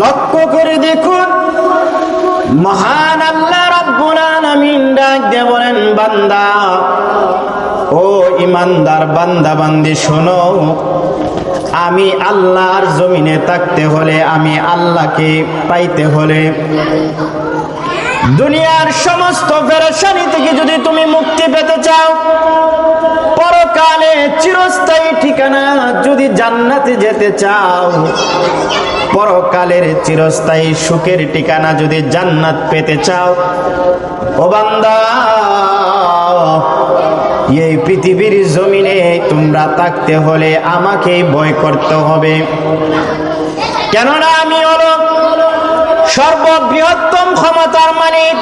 লক্ষ্য করে দেখুন। মহান আল্লাহ রব্বুল ডাক বলেন, বান্দা, ও ইমানদার বান্দা, বান্দি, শোনো, আমি আল্লাহর জমিনে থাকতে হলে, আমি আল্লাহকে পাইতে হলে দুনিয়ার সমস্ত পেরেশানি থেকে যদি তুমি মুক্তি পেতে চাও যেতে চাও, পরকালের চিরস্থায়ী সুখের ঠিকানা যদি জান্নাত পেতে চাও, ও বান্দা, এই পৃথিবীর জমিনে তোমরা থাকতে হলে আমাকে ভয় করতে হবে। কেননা আমি হলো সর্ববৃহত্তম ক্ষমতার মালিক।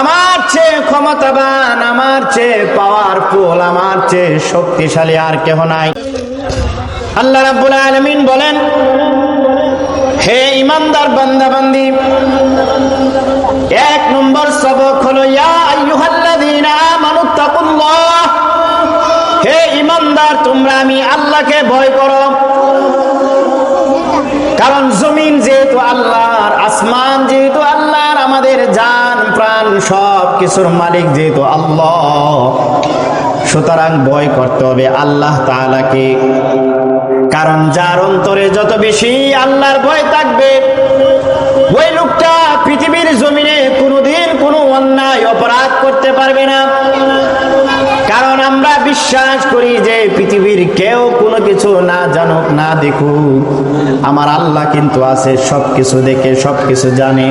আমার চেয়ে ক্ষমতাবান, আমার চেয়ে পাওয়ারফুল আমার চেয়ে শক্তিশালী আর কেহ নাই। আল্লাহ রাব্বুল আলামিন বলেন, হে ইমানদার বান্দা বান্দি এক নম্বর সবক হলো, ইয়া আইয়ুহাল্লাযীনা আমানু হে ইমানদার, তোমরা আমি আল্লাহকে ভয় করো। কারণ জমিন যেহেতু আল্লাহর, আসমান যেহেতু আল্লাহর, আমাদের জান, প্রাণ সব কিছুর মালিক যেহেতু আল্লাহ। সুতরাং ভয় করতে হবে আল্লাহ তাআলাকে। কারণ যার অন্তরে যত বেশি আল্লাহর ভয় থাকবে, ওই লোকটা পৃথিবীর জমিনে কোনোদিন কোনো অন্যায়, অপরাধ করতে পারবে না। কারণ আমরা বিশ্বাস করি যে পৃথিবীর কেউ কোনো কিছু না জানুক, না দেখুক। আমার আল্লাহ কিন্তু আছে সব কিছু দেখে সব কিছু জানে।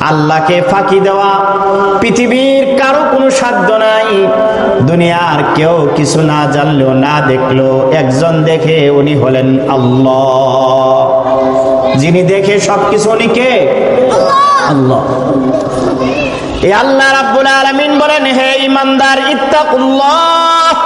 আল্লাহকে ফাঁকি দেওয়া, পৃথিবীর কারও কোনো সাধ্য নাই। দুনিয়ার কেউ কিছু না জানলেও, না দেখল একজন দেখে উনি হলেন আল্লাহ। যিনি দেখে সব কিছু উনি কে? আল্লাহ। এই আল্লাহ রাব্বুল আলামিন বলেন, হে ইমানদার ইত্তাকুল্লাহ।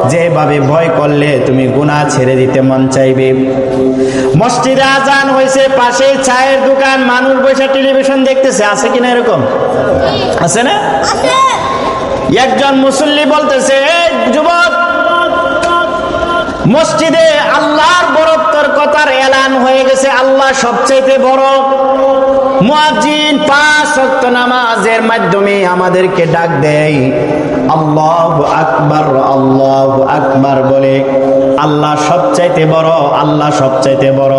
যেভাবে ভয় করলে তুমি গুনাহ ছেড়ে দিতে মন চাইবে। মসজিদে আজান হয়েছে, পাশে চায়ের দোকান, মানুষ বসে টেলিভিশন দেখতেছে, আছে কিনা এরকম? আছে না? একজন মুসল্লি বলতেছে, "এই যুবক, মসজিদে আল্লাহর বরত্বর কথার এলান হয়ে গেছে, আল্লাহ সবচাইতে বড় মুয়াজ্জিন পাঁচ ওয়াক্ত নামাজের মাধ্যমে আমাদেরকে ডাক দেয়। আল্লাহ আকবার আল্লাহ আকবার বলে, আল্লাহ সবচাইতে বড়, আল্লাহ সবচাইতে বড়।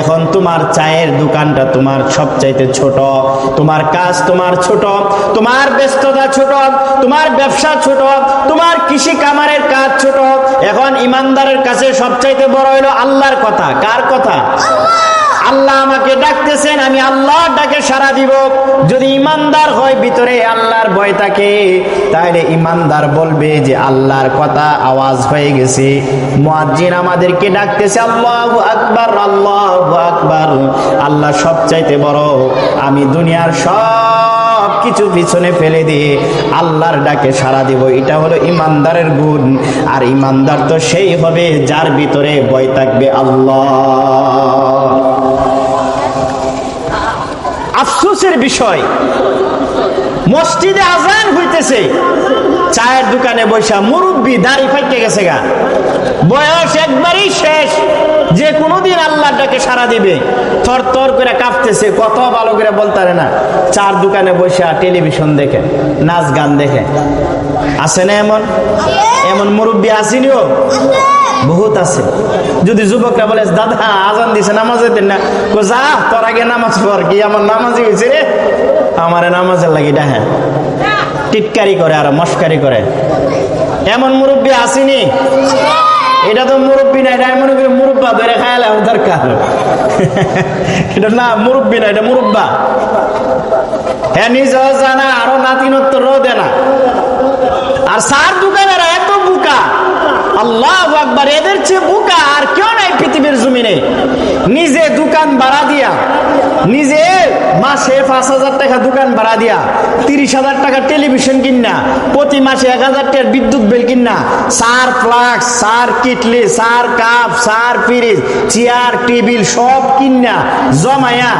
এখন তোমার চায়ের দোকানটা তোমার সবচাইতে ছোট, তোমার কাজ তোমার ছোট, তোমার ব্যস্ততা ছোট, তোমার ব্যবসা ছোট, তোমার কৃষি কামারের কাজ ছোট। এখন ইমানদারের কাছে সবচাইতে বড় হলো আল্লাহর কথা। কার কথা? আল্লাহ আমাকে ডাকতেছেন, আমি আল্লাহর ডাকে সাড়া দিব। যদি ইমানদার হয়, ভিতরে আল্লাহর ভয় থাকে। তাহলে ইমানদার বলবে যে, আল্লাহর কথা আওয়াজ হয়ে গেছে। মুয়াজ্জিন আমাদেরকে ডাকতেছে, আল্লাহু আকবার আল্লাহু আকবার। আল্লাহ সবচাইতে বড়। আমি দুনিয়ার সব কিছু পিছনে ফেলে দিয়ে আল্লাহর ডাকে সাড়া দিব। এটা হলো ইমানদারের গুণ। আর ইমানদার তো সেই হবে, যার ভিতরে ভয় থাকবে আল্লাহ। আফসোসের বিষয়। মসজিদে আজান হইতেছে। চায়ের দোকানে বৈশা মুরব্বী দাড়ি ফাইতে গেছে গা। বয়স একবারই শেষ। যে কোনোদিন আল্লাহটাকে সারা দিবে। থর থর করে কাঁপতেছে কত ভালো করে বলতারে না। চার দোকানে বৈশা টেলিভিশন দেখে নাচ গান দেখে। আছে না এমন? এমন মুরব্বী আসেনিও? বহুত আছে। যদি যুবকরা বলে, দাদা, আজান দিছে, নামাজ দিতেন না। যা, তোর আগে নামাজ পড়, কি আমার নামাজই হয়েছে রে? আমারে নামাজের লাগি ডাহে টিটকারি করে আর মস্কারি করে। এমন মুরব্বী আসেনি। এটা তো মুরব্বী না এটা মনে করি মুরব্বা ধরে খায়ালে দরকার। এটা না, মুরব্বী না, এটা মুরব্বা। হ্যাঁ নিজেও জানা আরও নাতিনত্ব রোদে না। আর সার দোকানেরা এত বুকা। আল্লাহ আকবার এদের চেয়ে বুকা আর কেউ নাই পৃথিবীর জমিনে। নিজে দোকান ভাড়া দিয়া, নিজে মাসে পাঁচ হাজার টাকা দোকান ভাড়া দিয়া, তিরিশ হাজার টাকা টেলিভিশন কিনা প্রতি মাসে এক হাজার টাকার বিদ্যুৎ বিল কিনা সার ফ্লাক্স সার কিটলি, সার কাপ সার ফ্রিজ চেয়ার টেবিল সব কিনা জমায়া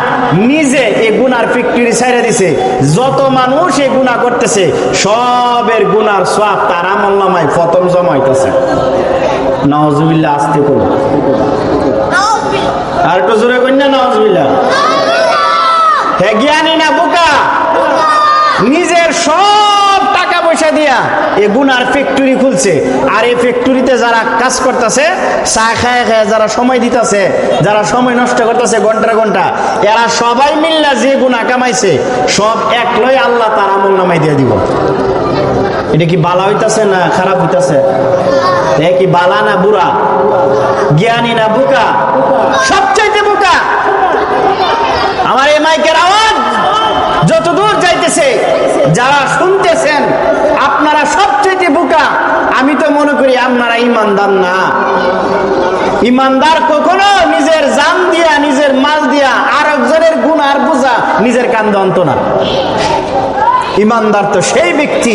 নিজে এই গুনার ফ্যাক্টরি ছেড়ে দিছে। যত মানুষ এই গুণা করতেছে, সবের গুনার সব তার আমল্লামায় প্রথম জমাইতেছে নওয়াজুবিল্লাহ আসতে করব আর একটু জোরে কন্যা নওয়াজুবিল্লাহ হ্যাঁ জ্ঞানী না, বোকা? নিজের সব টাকা পয়সা দিয়া এ গুনার ফ্যাক্টরি খুলছে। আর এই ফ্যাক্টরিতে যারা কাজ করতেছে, চা খায় খায় যারা সময় দিতেছে, যারা সময় নষ্ট করতেছে ঘণ্টা ঘণ্টা, এরা সবাই মিল্লা যে গুণা কামাইছে, সব এক লয় আল্লাহ তার আমল নামাই দিয়ে দিব। এটা কি বালা হইতাছে না খারাপ হইতাছে? এ কি বালা না বুড়া? জ্ঞানী না বুকা? সবচাইতে বোকা। আমার এই মাইকের আওয়াজ যতদূর যাইতেছে, যারা শুনতেছেন, আপনারা সবচেয়ে বোকা। আমি তো মনে করি আপনারা ইমানদার না। ইমানদার কখনো নিজের জান দিয়া, নিজের মাল দিয়া আর একজনের গুণ আর বোঝা নিজের কান্দে অন্ত না। ইমানদার তো সেই ব্যক্তি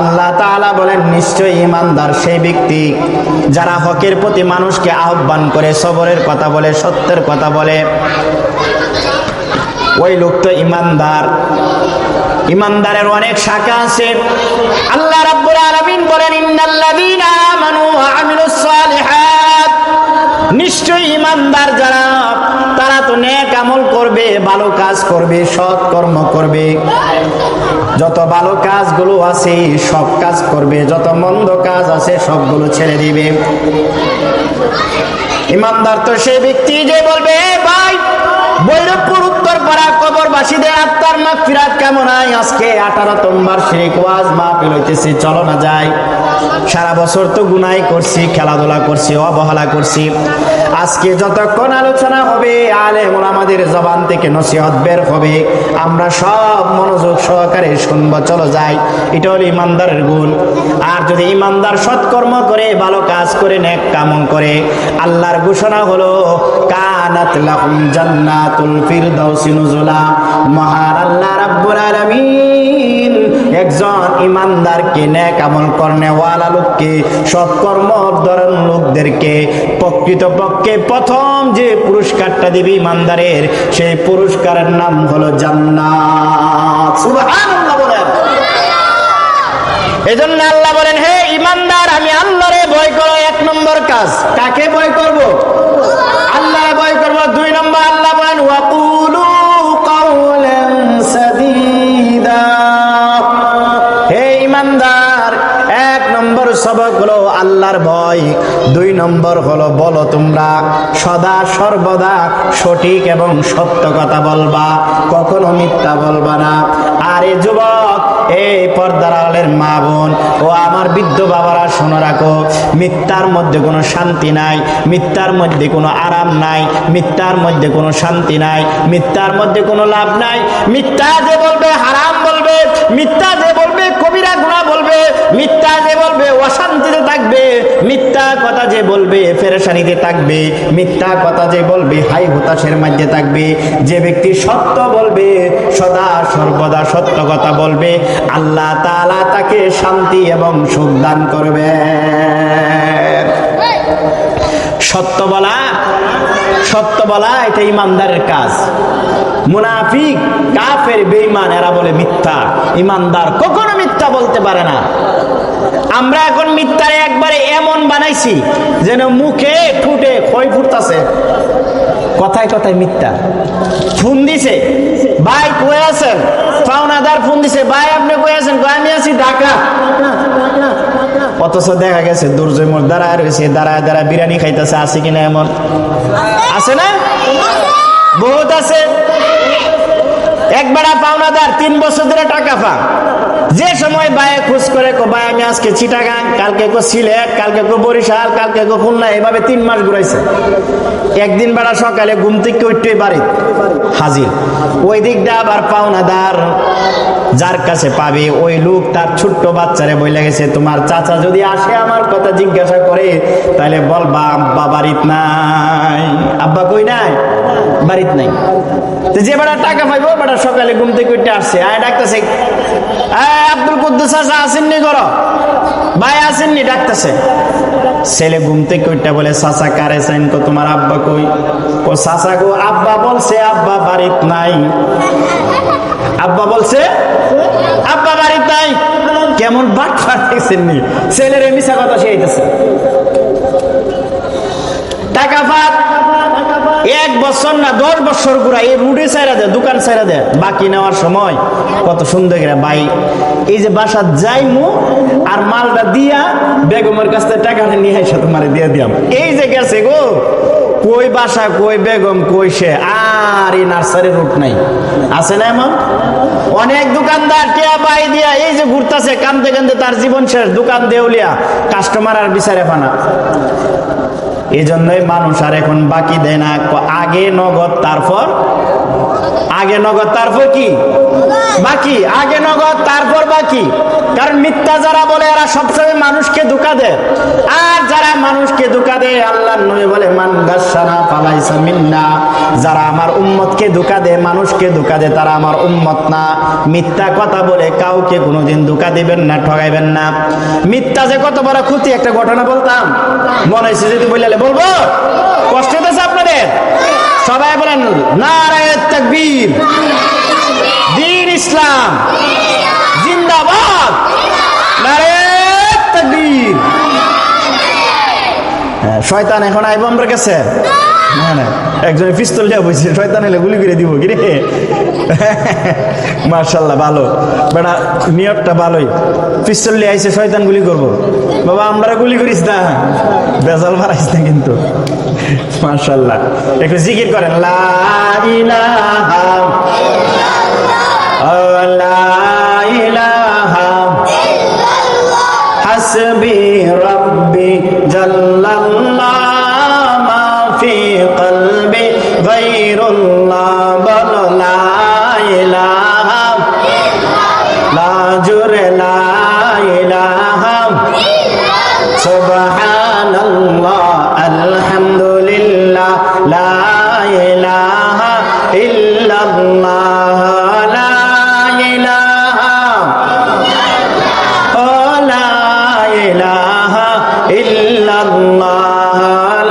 আল্লাহ তাআলা বলেন, নিশ্চয়ই ইমানদার সেই ব্যক্তি যারা হকের প্রতি মানুষকে আহ্বান করে, সবরের কথা বলে, সত্যের কথা বলে। ওই লোক তো ইমানদার ইমানদারের অনেক শাখা আছে। আল্লাহ রাব্বুল আলামিন বলেন, ইন্নাল্লাযীনা আমানু ওয়া আমিলুস সালিহাত। নিশ্চয়ই ইমানদার যারা তারা তো নেক আমল করবে, ভালো কাজ করবে, সৎ কর্ম করবে। যত ভালো কাজগুলো আছে, সব কাজ করবে। যত মন্দ কাজ আছে, সবগুলো ছেড়ে দিবে। ইমানদার তো সেই ব্যক্তি যে বলবে, ভাই বৈরবপুর উত্তর পাড়া কবরবাসীদের আত্মার মা ফিরাত কেমন হয় আজকে আঠারো নম্বর শেখ ওয়াজ মাহফিল হইতেছে, চলো না যাই। সারা বছর তো গুনাই করছি, খেলাধুলা করছি, অবহেলা করছি। আজকে যতক্ষণ আলোচনা হবে আলে আমাদের জবান থেকে নসিহত বের হবে। আমরা সব মনোযোগ সহকারে শুনব, চলো যাই। এটা হলো ইমানদারের গুণ। আর যদি ইমানদার সৎকর্ম করে, ভালো কাজ করে, নেক কামন করে, আল্লাহর ঘোষণা হলো, কানাত লাহুম জান্নাতুল ফিরদাউসি নুজুলা। মহান আল্লাহ রাব্বুল আলামিন। একজন ইমানদারকে নেক আমল করনে ওয়ালা লোককে সৎকর্ম ধরন লোকদেরকে প্রকৃত পক্ষে প্রথম যে পুরস্কারটা দিবে ইমানদারের, সেই পুরস্কারের নাম হলো জান্নাত। সুবহানাল্লাহ বলেন। এজন্য আল্লাহ বলেন, হে ইমানদার, আমি আল্লাহরে ভয় করো, এক নম্বর কাজ। কাকে ভয় করব? আল্লাহ ভয় করব। দুই নম্বর আল্লাহ বলেন ওয়াকুলু সবক হলো আল্লাহর ভয়। দুই নম্বর হলো বলো তোমরা সদা সর্বদা সঠিক এবং সত্য কথা বলবা, কখনো মিথ্যা বলবা না। আরে যুবক এই মা বোন, ও আমার বৃদ্ধ বাবারা শোনো রাখো, মিথ্যার মধ্যে কোনো শান্তি নাই, মিথ্যার মধ্যে কোনো আরাম নাই, মিথ্যার মধ্যে কোনো শান্তি নাই, মিথ্যার মধ্যে কোনো লাভ নাই। মিথ্যা যে বলবে হারাম বলবে, মিথ্যা যে বলবে কবিরা গুণা বলবে মিথ্যা যে বলবে অশান্তিতে থাকবে মিথ্যা কথা যে বলবে, ফেরেশানিতে থাকবে, মিথ্যা কথা যে বলবে, হাই হতাশের মধ্যে থাকবে। যে ব্যক্তি সত্য বলবে, সদা সর্বদা সত্য কথা বলবে। আল্লাহ তালা তাকে শান্তি এবং সুখ দান করবে। সত্য বলা সত্য বলা, এটা ইমানদারের কাজ। মুনাফিক, কাফের, বেঈমান, এরা বলে মিথ্যা। ইমানদার কখনো মিথ্যা বলতে পারে না। আমরা এখন মিথ্যারে একবারে এমন বানাইছি যেন মুখে ঠুটে ক্ষয় ফুটতাছে। কথায় কথায় মিথ্যা। ফোন দিছে, ভাই কয়ে আছেন? পাওনাদার ফোন দিছে, ভাই, আপনি কয়ে আছেন? আমি আছি ঢাকা। অথচ দেখা গেছে দুর্জয় মোর দাঁড়ায় রয়েছে, দাঁড়ায় দাঁড়ায় বিরিয়ানি খাইতেছে, আছে কিনা এমন? আছে না? বহুত আছে। এক বেড়া পাওনাদার, তিন বছর ধরে টাকা পা যে সময় বায়ে খুশ করে ভাই আমি আজকে চিটাগাং, কালকে কো সিলেট, কালকে কো বরিশাল, কালকে কো খুলনা, এভাবে তিন মাস ঘুরাইছে। একদিন বেড়া সকালে ঘুম থেকে উঠতে বাড়ি হাজির। ওই দিকটা আবার পাওনাদার যার কাছে পাবে, ওই লোক তার ছোট্ট বাচ্চারে বইলে গেছে, তোমার চাচা যদি আসে আমার কথা জিজ্ঞাসা করে তাহলে বলবা আব্বা বাড়িত নাই। আব্বা কই নাই? বাড়িত নাই। তো যে বেড়া টাকা পাইবো, বেড়া সকালে ঘুম থেকে উঠতে আসছে। আয় ডাকতেছে। আব্দুল কুদ্দুস আসা, আসেননি করো ভাই, আসেননি, ডাকতেছে। ছেলে ঘুম থেকে উঠতে বলে, চাচা, কারে চাইন কো তোমার আব্বা কই? ও চাচা গো, আব্বা বলছে, আব্বা বাড়িত নাই। আব্বা বলছে, আব্বা বাড়িত নাই। কেমন বাট ফাট নি ছেলের মিশা কথা শিখাইতেছে। টাকা ফাট এক বছর না দশ বছর ঘুরা এই রুডে সাইরা দেয়, দোকান সাইরা দেয়। বাকি নেওয়ার সময় কত সুন্দর করে বাই এই যে বাসা যাইমু আর মালটা দিয়া বেগমের কাছ থেকে টাকাটা নিয়ে এসে তোমার দিয়ে দিয়াম। এই যে গেছে গো, কই বাসা, কই বেগম, কই সে? আর এই নার্সারি রুট নাই। আছে না এমন? অনেক দোকানদার টিয়া বাই দিয়া এই যে ঘুরতাছে, কান্দতে কান্দতে তার জীবন শেষ। দোকান দেউলিয়া কাস্টমার আর বিচারে পানা এই জন্যই মানুষ আর এখন বাকি দেয় না। আগে নগদ তারপর আগে নগদ, তারপর কি? বাকি। আগে নগদ, তারপর বাকি। কারণ মিথ্যা যারা বলে, এরা সবসময় মানুষকে ধোকা দেয়। আর যারা মানুষকে ধোকা দেয় আল্লাহ নবী বলে, মান গাসানা পালাইসা মিন্না। যারা আমার উম্মতকে ধোকা দেয়, মানুষকে ধোকা দেয়, তারা আমার উম্মত না। মিথ্যা কথা বলে, কাউকে কোনোদিন ধোকা দিবেন না ঠগাইবেন না। মিথ্যা যে কত বড় ক্ষতি, একটা ঘটনা বলতাম। মনে হয়েছে যদি বললে, বলব? কষ্ট হতেছে আপনাদের? সবাই বলেন নারায় তকবীর। দিন ইসলাম। জিন্দাবাদ। নারায় তাকবীর। হ্যাঁ, শয়তান এখন আইব কাছে। না না। একজনে পিস্তল শয়তান গুলি করে দিব মার্শাল্লাহ ভালো। বেটা, নিয়তটা ভালোই। পিস্তল নিয়ে আইসে শয়তান গুলি করব। বাবা, আমরা গুলি করিস না। বেজাল বাড়াইস না কিন্তু। মার্শাল্লাহ একটু জিকির করেন, লা ইলাহা লা হাসবি সুবহানাল্লাহ আলহামদুলিল্লাহ লা ইলাহা ইল্লাল্লাহ লা ইলাহা ও লা ইলাহা ইল্লাল্লাহ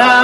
লা